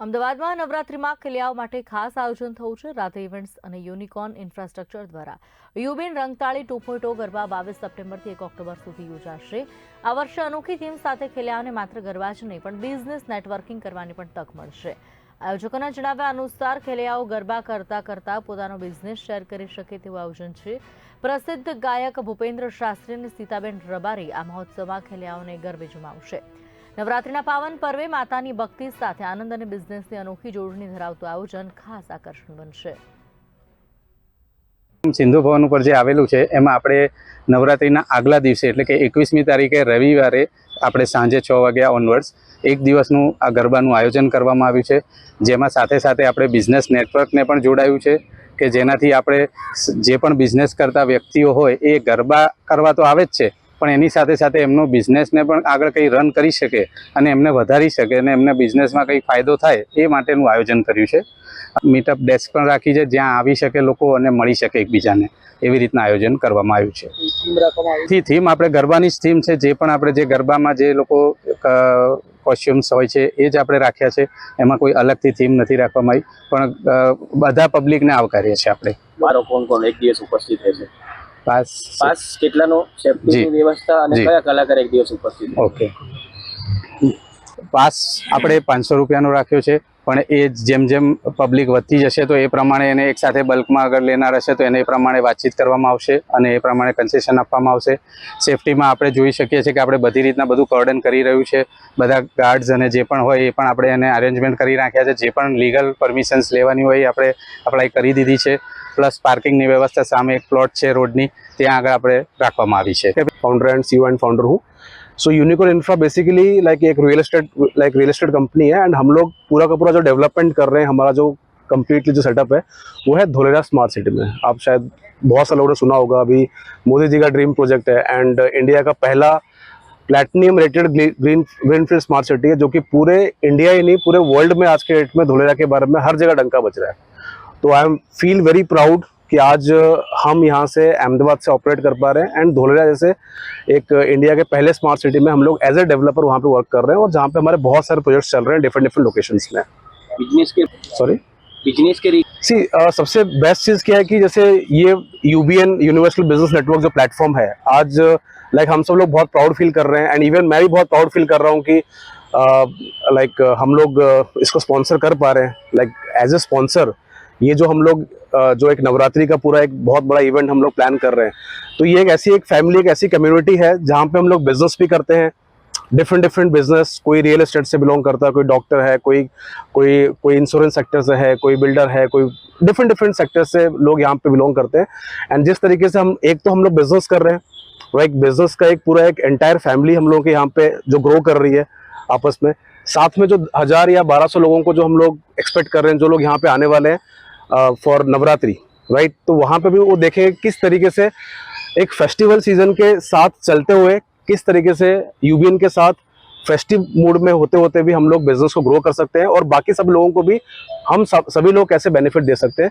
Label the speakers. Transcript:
Speaker 1: અમદાવાદમાં નવરાત્રિમાં ખેલિયાઓ માટે ખાસ આયોજન થયું છે. રાધે ઇવેન્ટ્સ અને યુનિકોર્ન ઇન્ફ્રાસ્ટ્રક્ચર દ્વારા યુબીન રંગતાળી ટુ પોઈન્ટ ગરબા બાવીસ સપ્ટેમ્બરથી એક ઓક્ટોબર સુધી યોજાશે. આ વર્ષે અનોખી થીમ સાથે ખેલિયાઓને માત્ર ગરબા જ નહીં, પણ બિઝનેસ નેટવર્કિંગ કરવાની પણ તક મળશે. આયોજકોના જણાવ્યા અનુસાર ખેલિયાઓ ગરબા કરતા કરતા પોતાનો બિઝનેસ શેર કરી શકે તેવું આયોજન છે. પ્રસિદ્ધ ગાયક ભૂપેન્દ્ર શાસ્ત્રી અને સીતાબેન રબારી આ મહોત્સવમાં ખેલિયાઓને ગરબે જમાવશે. નવરાત્રિના પાવન પર્વે માતાની ભક્તિ સાથે આનંદ અને બિઝનેસની અનોખી જોડણી ધરાવતું આયોજન ખાસ આકર્ષણ બનશે.
Speaker 2: સિંધુ ભવન ઉપર જે આવેલું છે, એમાં આપણે નવરાત્રિના આગલા દિવસે, એટલે કે એકવીસમી તારીખે રવિવારે આપણે સાંજે છ વાગ્યા ઓનવર્ડ્સ એક દિવસનું આ ગરબાનું આયોજન કરવામાં આવ્યું છે. જેમાં સાથે સાથે આપણે બિઝનેસ નેટવર્કને પણ જોડાયું છે, કે જેનાથી આપણે જે પણ બિઝનેસ કરતા વ્યક્તિઓ હોય, એ ગરબા કરવા તો આવે જ છે પણ એની સાથે સાથે એમનો બિઝનેસને પણ આગળ કંઈ રન કરી શકે અને એમને વધારી શકે અને એમને બિઝનેસમાં કંઈ ફાયદો થાય એ માટેનું આયોજન કર્યું છે. મીટઅપ ડેસ્ક પણ રાખી છે જ્યાં આવી શકે લોકો અને મળી શકે એકબીજાને. એવી રીતના આયોજન કરવામાં આવ્યું છે.
Speaker 3: થીમ
Speaker 2: આપણે ગરબાની જ થીમ છે જે પણ આપણે જે ગરબામાં જે લોકો કોસ્ચ્યુમ્સ હોય છે એ જ આપણે રાખ્યા છે. એમાં કોઈ અલગથી થીમ નથી રાખવામાં આવી પણ બધા પબ્લિકને આવકારીએ છીએ આપણે.
Speaker 3: મારો કોણ કોણ એક દિવસ ઉપસ્થિત રહેશે.
Speaker 2: પાસ
Speaker 3: પાસ કેટલાનો સેફટીની વ્યવસ્થા અને. કયા કલાકાર એક દિવસ ઉપસ્થિત?
Speaker 2: ઓકે. પાસ આપણે પાંચસો રૂપિયાનો રાખ્યો છે. પણ એ જેમ જેમ પબ્લિક વધતી જશે તો એ પ્રમાણે એને એક સાથે બલ્કમાં અગર લેનાર હશે તો એને એ પ્રમાણે વાતચીત કરવામાં આવશે અને એ પ્રમાણે કન્સેશન આપવામાં આવશે. સેફટીમાં આપણે જોઈ શકીએ છીએ કે આપણે બધી રીતના બધું કોર્ડન કરી રહ્યું છે. બધા ગાર્ડ્સ અને જે પણ હોય એ પણ આપણે એને અરેન્જમેન્ટ કરી નાખ્યા છે. જે પણ લીગલ પરમિશન્સ લેવાની હોય આપણે અપ્લાય કરી દીધી છે. પ્લસ પાર્કિંગની વ્યવસ્થા સામે એક પ્લોટ છે રોડની. ત્યાં આગળ આપણે રાખવામાં આવી છે.
Speaker 4: Founder and CEO and founder હું. So unicorn infra basically like एक real estate like real estate company है एंड हम लोग पूरा का पूरा जो डेवलपमेंट कर रहे हैं, हमारा जो कम्प्लीटली जो सेटअप है, वो है धोलेरा स्मार्ट सिटी में। आप शायद बहुत सारे लोगों ने सुना होगा अभी, मोदी जी का ड्रीम प्रोजेक्ट है एंड इंडिया का पहला platinum rated green greenfield smart city है, जो कि पूरे इंडिया ही नहीं, पूरे वर्ल्ड में आज के डेट में धोलेरा के बारे में हर जगह डंका बच रहा है। तो I am feel very proud कि आज हम यहाँ से अहमदाबाद से ऑपरेट कर पा रहे हैं एंड धोलेरा जैसे एक इंडिया के पहले स्मार्ट सिटी में हम लोग एज ए डेवलपर वहाँ पे वर्क कर रहे हैं और जहाँ पे हमारे बहुत सारे प्रोजेक्ट्स चल रहे हैं डिफरेंट डिफरेंट लोकेशंस में।
Speaker 3: बिज़नेस के
Speaker 4: सॉरी
Speaker 3: बिज़नेस के
Speaker 4: सी सबसे बेस्ट चीज़ क्या है कि जैसे ये यूबीएन यूनिवर्सल बिज़नेस नेटवर्क जो प्लेटफॉर्म है आज लाइक like, हम सब लोग बहुत प्राउड फील कर रहे हैं एंड इवन मैं भी बहुत प्राउड फील कर रहा हूँ कि लाइक uh, like, uh, हम लोग uh, इसको स्पॉन्सर कर पा रहे हैं। लाइक एज ए स्पॉन्सर ये जो हम लोग जो एक नवरात्रि का पूरा एक बहुत बड़ा इवेंट हम लोग प्लान कर रहे हैं। तो ये एक ऐसी एक फैमिली एक ऐसी कम्युनिटी है जहाँ पे हम लोग बिज़नेस भी करते हैं। डिफरेंट डिफरेंट बिज़नेस कोई रियल एस्टेट से बिलोंग करता है, कोई डॉक्टर है, कोई कोई कोई इंश्योरेंस सेक्टर से है, कोई बिल्डर है, कोई डिफरेंट डिफरेंट सेक्टर से लोग यहाँ पे बिलोंग करते हैं। एंड जिस तरीके से हम, एक तो हम लोग बिज़नेस कर रहे हैं वो एक बिज़नेस का एक पूरा एक एंटायर फैमिली हम लोग के यहाँ पे जो ग्रो कर रही है आपस में। साथ में जो हज़ार या बारह सौ लोगों को जो हम लोग एक्सपेक्ट कर रहे हैं, जो लोग यहाँ पे आने वाले हैं फॉर नवरात्रि राइट तो वहाँ पे भी वो देखें किस तरीके से एक फेस्टिवल सीज़न के साथ चलते हुए, किस तरीके से यूबीएन के साथ फेस्टिव मूड में होते होते भी हम लोग बिज़नेस को ग्रो कर सकते हैं और बाकी सब लोगों को भी हम सब, सभी लोग कैसे बेनिफिट दे सकते हैं।